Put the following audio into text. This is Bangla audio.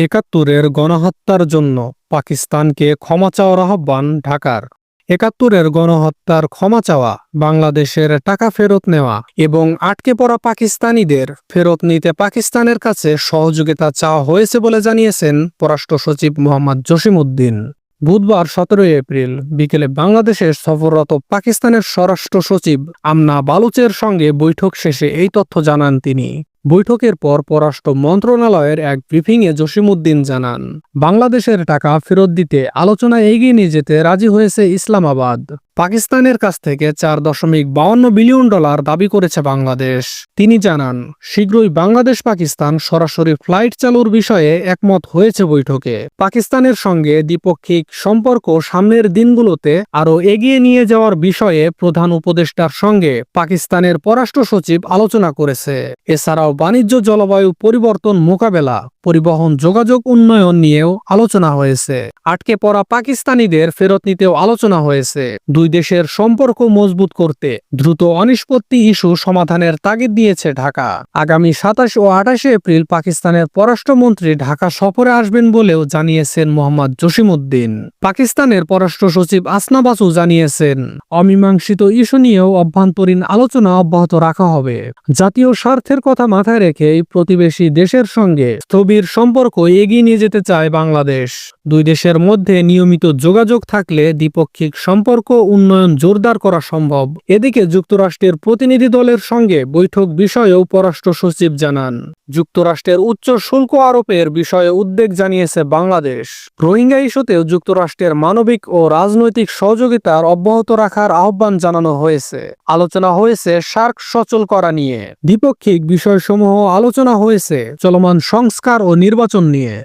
একাত্তরের গণহত্যার জন্য পাকিস্তানকে ক্ষমা চাওয়ার আহ্বান ঢাকার। একাত্তরের গণহত্যার ক্ষমা চাওয়া, বাংলাদেশের টাকা ফেরত নেওয়া এবং আটকে পড়া পাকিস্তানিদের ফেরত নিতে পাকিস্তানের কাছে সহযোগিতা চাওয়া হয়েছে বলে জানিয়েছেন পররাষ্ট্র সচিব মোহাম্মদ জসিমউদ্দিন। বুধবার সতেরোই এপ্রিল বিকেলে বাংলাদেশে সফররত পাকিস্তানের স্বরাষ্ট্র সচিব আমনা বালুচের সঙ্গে বৈঠক শেষে এই তথ্য জানান তিনি। বৈঠকের পর পররাষ্ট্র মন্ত্রণালয়ের এক ব্রিফিংয়ে জসিমুদ্দিন জানান, বাংলাদেশের টাকা ফেরত দিতে আলোচনা এগিয়ে নিয়ে যেতে রাজি হয়েছে ইসলামাবাদ। পাকিস্তানের কাছ থেকে চার দশমিক বাউন্ন বিলিয়ন ডলার দাবি করেছে বাংলাদেশ। তিনি জানান, শীঘ্রই বাংলাদেশ পাকিস্তান সরাসরি ফ্লাইট চালুর বিষয়ে একমত হয়েছে বৈঠকে। পাকিস্তানের সঙ্গে দ্বিপক্ষিক সম্পর্ক সামনের দিনগুলোতে আরও এগিয়ে নিয়ে যাওয়ার বিষয়ে প্রধান উপদেষ্টার সঙ্গে পাকিস্তানের পররাষ্ট্র সচিব আলোচনা করেছে। এছাড়াও বাণিজ্য জলবায়ু পরিবর্তন মোকাবেলা, পরিবহন যোগাযোগ উন্নয়ন নিয়েও আলোচনা হয়েছে। আটকে পড়া পাকিস্তানিদের ফেরত নিতেও আলোচনা হয়েছে। দুই দেশের সম্পর্ক মজবুত করতে দ্রুত অনিষ্পত্তি ইস্যু সমাধানের তাগিদ দিয়েছে ঢাকা। আগামী সাতাশ ও আঠাশে এপ্রিল পাকিস্তানের পররাষ্ট্রমন্ত্রী ঢাকা সফরে আসবেন বলেও জানিয়েছেন মোহাম্মদ জসিমউদ্দিন। পাকিস্তানের পররাষ্ট্র সচিব আসনা বাসু জানিয়েছেন, অমীমাংসিত ইস্যু নিয়েও অভ্যন্তরীণ আলোচনা অব্যাহত রাখা হবে। জাতীয় স্বার্থের কথা মাথায় রেখেই প্রতিবেশী দেশের সঙ্গে স্থবির সম্পর্ক এগিয়ে নিয়ে যেতে চায় বাংলাদেশ। দুই দেশের মধ্যে নিয়মিত যোগাযোগ থাকলে দ্বিপক্ষিক সম্পর্ক উন্নয়ন জোরদার করা সম্ভব। এদিকে যুক্তরাষ্ট্রের প্রতিনিধি দলের সঙ্গে বৈঠক বিষয়েও পররাষ্ট্র সচিব জানান। যুক্তরাষ্ট্রের উচ্চ শুল্ক আরোপের বিষয়ে উদ্বেগ জানিয়েছে বাংলাদেশ। রোহিঙ্গা ইস্যুতেও যুক্তরাষ্ট্রের মানবিক ও রাজনৈতিক সহযোগিতার অব্যাহত রাখার আহ্বান জানানো হয়েছে। আলোচনা হয়েছে সার্ক সচল করা নিয়ে। দ্বিপক্ষিক বিষয়সমূহ আলোচনা হয়েছে চলমান সংস্কার ও নির্বাচন নিয়ে।